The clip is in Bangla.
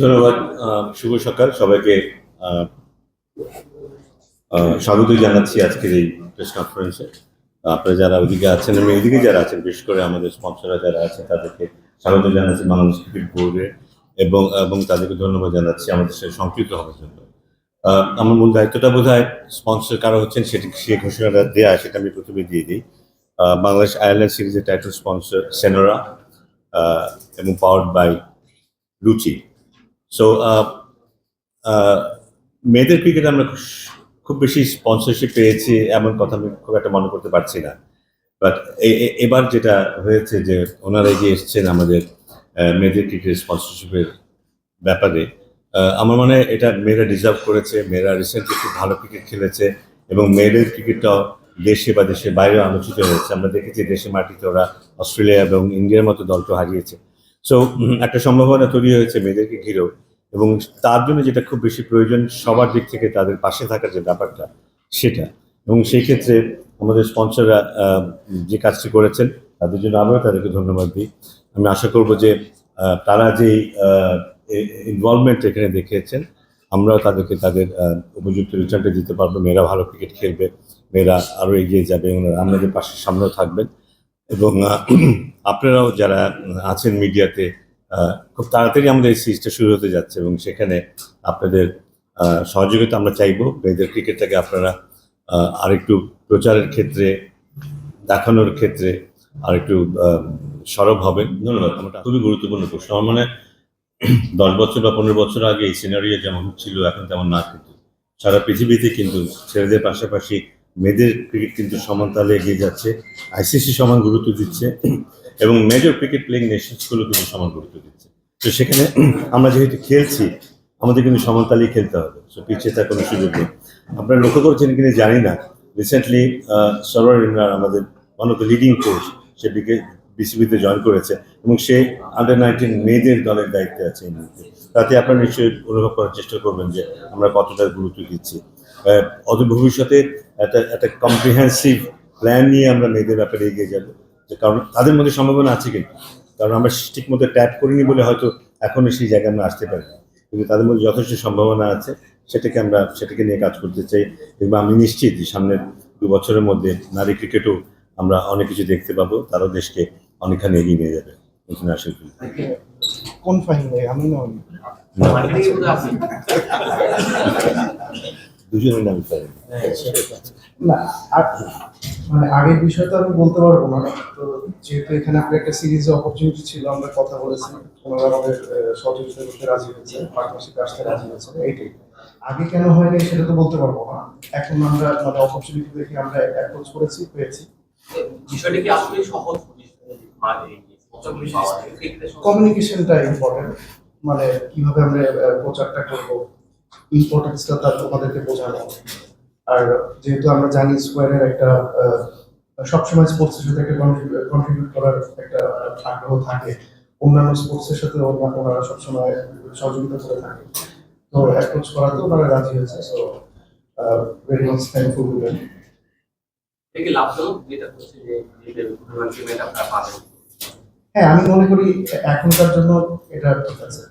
ধন্যবাদ শুভ সকাল। সবাইকে স্বাগত জানাচ্ছি আজকের এই প্রেস কনফারেন্সে আপনারা যারা ওদিকে আছেন এবং এদিকে যারা আছেন, বিশেষ করে আমাদের স্পন্সররা যারা আছেন তাদেরকে স্বাগত জানাচ্ছি বাংলাদেশ ক্রিকেট বোর্ডে এবং এবং তাদেরকে ধন্যবাদ জানাচ্ছি আমাদের সাথে সম্পৃক্ত হওয়ার জন্য। আমার মূল দায়িত্বটা বোধ হয় স্পন্সর কারা হচ্ছেন, সেটি সে ঘোষণাটা দেওয়া সেটা আমি প্রথমে দিয়ে দিই। বাংলাদেশ আয়ারল্যান্ড সিরিজের টাইটেল স্পন্সর সেনোরা এবং পাওয়ার্ড বাই রুচি সো মেয়েদের ক্রিকেটে আমরা খুব বেশি স্পন্সরশিপ পেয়েছি, এমন কথা আমি খুব একটা মনে করতে পারছি না। বাট এবার যেটা হয়েছে যে ওনারা এগিয়ে এসছেন আমাদের মেয়েদের ক্রিকেট স্পন্সরশিপের ব্যাপারে আমার মনে হয় এটা মেয়েরা ডিজার্ভ করেছে, মেয়েরা রিসেন্টলি খুব ভালো ক্রিকেট খেলেছে এবং মেয়েদের ক্রিকেটটাও দেশে বা দেশের বাইরেও আলোচিত হয়েছে। আমরা দেখেছি দেশে মাটিতে ওরা অস্ট্রেলিয়া এবং ইন্ডিয়ার মতো দলকে হারিয়েছে। সো একটা সম্ভাবনা তৈরি হয়েছে মেয়েদেরকে ঘিরেও এবং তার জন্য যেটা খুব বেশি প্রয়োজন সবার দিক থেকে তাদের পাশে থাকার যে ব্যাপারটা সেটা। এবং সেই ক্ষেত্রে আমাদের স্পন্সররা যে কাজটি করেছেন তাদের জন্য আবারও তাদেরকে ধন্যবাদ দিই। আমি আশা করব যে তারা যে ইনভলভমেন্ট এখানে দেখিয়েছেন, আমরাও তাদেরকে তাদের উপযুক্ত রিটার্নটা দিতে পারব। মেয়েরা ভালো ক্রিকেট খেলবে, মেয়েরা আরও এগিয়ে যাবে এবং আমাদের পাশে সামনেও থাকবেন এবং আপনারাও যারা আছেন মিডিয়াতে খুব তাড়াতাড়ি আমাদের এই সিরিজটা শুরু হতে যাচ্ছে এবং সেখানে আপনাদের সহযোগিতা আমরা চাইব। মেয়েদের ক্রিকেটটাকে আপনারা আরেকটু প্রচারের ক্ষেত্রে, দেখানোর ক্ষেত্রে আরেকটু সরব হবেন। ধন্যবাদ। আমার খুবই গুরুত্বপূর্ণ প্রশ্ন। আমার মানে দশ বছর বা পনেরো বছর আগে এই সিনারিও যেমন ছিল, এখন তেমন না কিন্তু। সারা পৃথিবীতে কিন্তু ছেলেদের পাশাপাশি মেয়েদের ক্রিকেট কিন্তু সমান তালে এগিয়ে যাচ্ছে। আইসিসি সমান গুরুত্ব দিচ্ছে এবং মেজর ক্রিকেট প্লেইং নেশনসগুলো কিন্তু সমান গুরুত্ব দিচ্ছে। তো সেখানে আমরা যেহেতু খেলছি, আমাদের কিন্তু সমান তালেই খেলতে হবে। সো পিছিয়ে তার কোনো সুযোগ নেই। আপনারা লক্ষ্য করেছেন কিনা জানি না। রিসেন্টলি সরোয়ার ইমরান আমাদের one of the leading coach সে বিসিবিতে জয়েন করেছে এবং সে আন্ডার নাইনটিন মেয়েদের দলের দায়িত্বে আছে এই মুহূর্তে। তাতে আপনারা নিশ্চয়ই অনুভব করার চেষ্টা করবেন যে আমরা কতটা গুরুত্ব দিচ্ছি। অদূর ভবিষ্যতে একটা একটা কম্প্রিহেন্সিভ প্ল্যান নিয়ে আমরা মেয়েদের ব্যাপারে এগিয়ে যাব। যে কারণ তাদের মধ্যে সম্ভাবনা আছে কিন্তু। কারণ আমরা ঠিক মতো ট্যাপ করিনি বলে হয়তো এখনও সেই জায়গায় আমরা আসতে পারি কিন্তু তাদের মধ্যে যথেষ্ট সম্ভাবনা আছে সেটাকে আমরা সেটাকে নিয়ে কাজ করতে চাই। এবং আমি নিশ্চিত যে সামনের দু বছরের মধ্যে নারী ক্রিকেটও আমরা অনেক কিছু দেখতে পাবো। তারাও দেশকে অনেকখানি এগিয়ে নিয়ে যাবে। ইন্টারন্যাশনাল কোন ফাহিমে আমি না? দুজনের নাম পারি না আর মানে আগের বিষয় তো আমি বলতে পারব না। তো যেহেতু এখানে আপনার একটা সিরিজে অপরচুনিটি ছিল আমরা কথা বলেছি ওনারা আমাদের সহযোগিতা করতে রাজি হয়েছে পার্টনারশিপে আসতে রাজি হয়েছে এইটাই। আগে কেন হয়নি সেটা তো বলতে পারব না। এখন আমরা মানে অপরচুনিটি দেখে আমরা অ্যাপ্রোচ করেছি পেয়েছি। বিষয়টা কি আসলে সহজ মানে কমিউনিকেশনটা ইম্পর্টেন্ট মানে কীভাবে আমরা প্রচারটা করব ইম্পর্টেন্সটা তোমাদেরকে বোঝানো। আর যেহেতু আমরা জানি স্কোয়ারের একটা সবসময় স্পোর্টসের সাথে একটা কন্ট্রিবিউট করার একটা আগ্রহ থাকে। অন্যান্য স্পোর্টসের সাথে ওনারা সবসময় সহযোগিতা করে থাকে। তো অ্যাপ্রোচ করাতে ওনারা রাজি হয়েছে so very much thankful to them এটা লাভজনক? যেটা হচ্ছে যে হ্যাঁ আমি মনে করি এখনকার জন্য এটা ঠিক আছে।